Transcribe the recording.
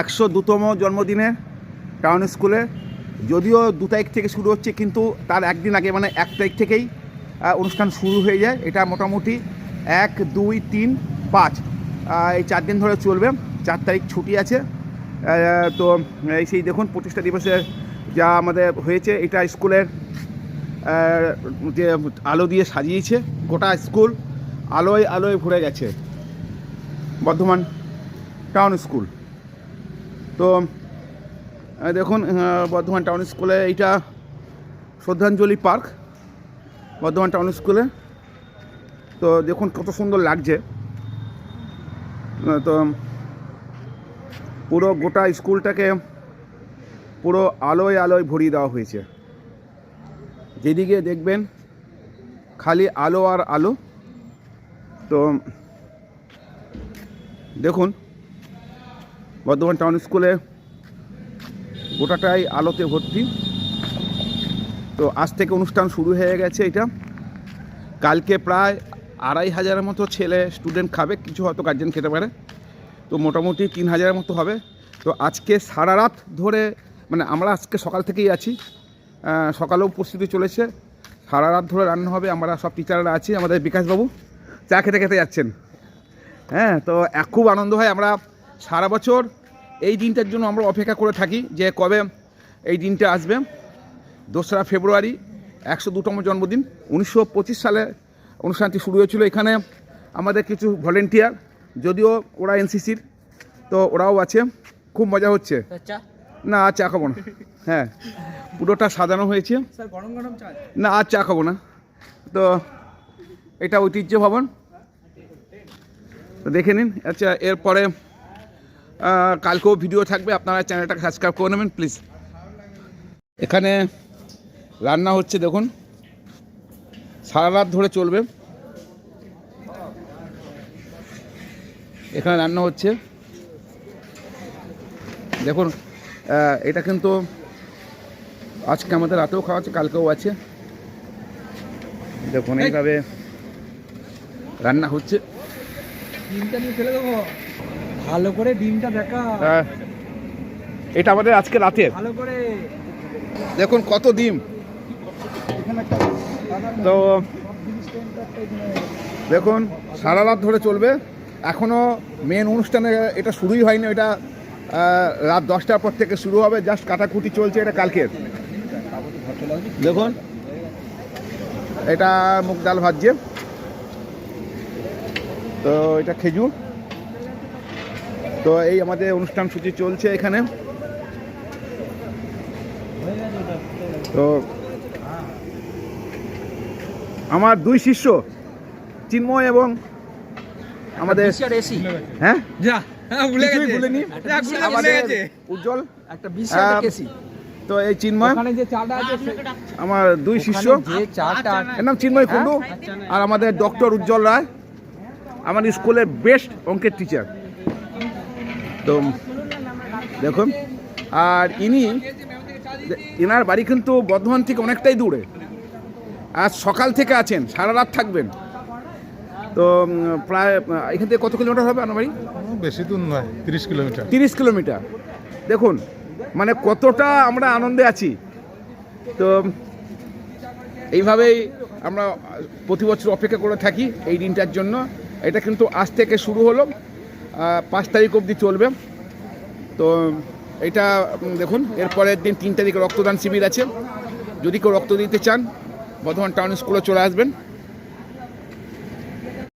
একশো দুতম জন্মদিনে টাউন স্কুলে। যদিও দু তারিখ থেকে শুরু হচ্ছে, কিন্তু তার একদিন আগে মানে এক তারিখ থেকেই অনুষ্ঠান শুরু হয়ে যায়। এটা মোটামুটি এক, দুই, তিন, পাঁচ। এই চার দিন ধরে চলবে। চার তারিখ ছুটি আছে। তো সেই দেখুন প্রতিষ্ঠা দিবসে যা আমাদের হয়েছে, এটা স্কুলের যে আলো দিয়ে সাজিয়েছে, গোটা স্কুল আলোয় আলোয় ভরে গেছে। Bardhaman town school. তো দেখুন বর্ধমান টাউন স্কুলে এইটা শ্রদ্ধাঞ্জলি পার্ক, বর্ধমান টাউন স্কুলে। তো দেখুন কত সুন্দর লাগছে। তো, পুরো গোটা স্কুলটাকে পুরো আলোয় আলোয় ভরিয়ে দেওয়া হয়েছে। যেদিকে দেখবেন, খালি আলো আর আলো। তো, দেখুন বর্ধমান টাউন স্কুলে গোটাটাই আলোতে ভর্তি। তো আজ থেকে অনুষ্ঠান শুরু হয়ে গেছে এটা। কালকে প্রায় আড়াই হাজারের মতো ছেলে স্টুডেন্ট খাবে, কিছু হয়তো গার্জেন খেতে পারে। তো মোটামুটি তিন হাজারের মতো হবে। তো আজকে সারা রাত ধরে মানে আমরা আজকে সকাল থেকেই আছি। সকালেও প্রস্তুতি চলেছে। সারা রাত ধরে রান্না হবে, আমরা সব টিচাররা আছি, আমাদের বিকাশবাবু। চা খেতে খেতে যাচ্ছেন। হ্যাঁ তো খুব আনন্দ হয়। আমরা সারা বছর এই দিনটার জন্য আমরা অপেক্ষা করে থাকি যে কবে এই দিনটা আসবে। দোসরা ফেব্রুয়ারি একশো দুতম জন্মদিন। উনিশশো পঁচিশ সালে অনুষ্ঠানটি শুরু হয়েছিল। এখানে আমাদের কিছু ভলেন্টিয়ার যদিও ওরা এনসিসির তো ওরাও আছে। খুব মজা হচ্ছে। না আর চা খাব না। হ্যাঁ পুরোটা সাজানো হয়েছে। গরম গরম না আর চা খাব না। তো এটা ঐতিহ্য ভবন। তো দেখে নিন। আচ্ছা এরপরে কালকেও ভিডিও থাকবে আপনারা চ্যানেলটাকে সাবস্ক্রাইব করে নেবেন প্লিজ এখানে রান্না হচ্ছে দেখুন। সারা রাত ধরে চলবে। এখানে রান্না হচ্ছে। দেখুন এটা কিন্তু আজকে আমাদের রাতেও খাওয়া আছে কালকেও আছে। দেখুন এইভাবে রান্না হচ্ছে। ফেলে দেবো। ভালো করে ডিমটা দেখা। এটা আমাদের আজকে রাতের। ভালো করে দেখুন কত ডিম। তো দেখুন সারা রাত ধরে চলবে। এখনও মেন অনুষ্ঠানে এটা শুরুই হয়নি এটা রাত দশটার পর থেকে শুরু হবে। জাস্ট কাটাকুটি চলছে এটা কালকের। দেখুন এটা মুগ ডাল ভাজছে। তো এটা খেজুর। তো এই আমাদের অনুষ্ঠান সূচি চলছে এখানে। তো আমার দুই শিষ্য চিন্ময় এবং আমাদের হ্যাঁ? হ্যাঁ, ভুলিনি। আমাদের উজ্জ্বল। একটা তো এই চিন্ময়। ওখানে যে চাটা আছে সে- আমার দুই শিষ্য। ওখানে এর নাম চিন্ময় কুণ্ডু আর আমাদের ডক্টর উজ্জ্বল রায় আমার স্কুলের বেস্ট অঙ্কের টিচার তো দেখুন আর ইনি এনার বাড়ি কিন্তু বর্ধমান থেকে অনেকটাই দূরে। আজ সকাল থেকে আছেন সারা রাত থাকবেন। তো প্রায় এখান থেকে কত কিলোমিটার হবে আপনার বাড়ি? বেশি দূর নয় তিরিশ কিলোমিটার। তিরিশ কিলোমিটার। দেখুন মানে কতটা আমরা আনন্দে আছি। তো এইভাবেই আমরা প্রতি বছর অপেক্ষা করে থাকি এই দিনটার জন্য। এটা কিন্তু আজ থেকে শুরু হলো। পাঁচ তারিখ অবধি চলবে। তো এটা দেখুন, এরপরের দিন তিন তারিখে রক্তদান শিবির আছে। যদি কেউ রক্ত দিতে চান, বর্ধমান টাউন স্কুলে চলে আসবেন।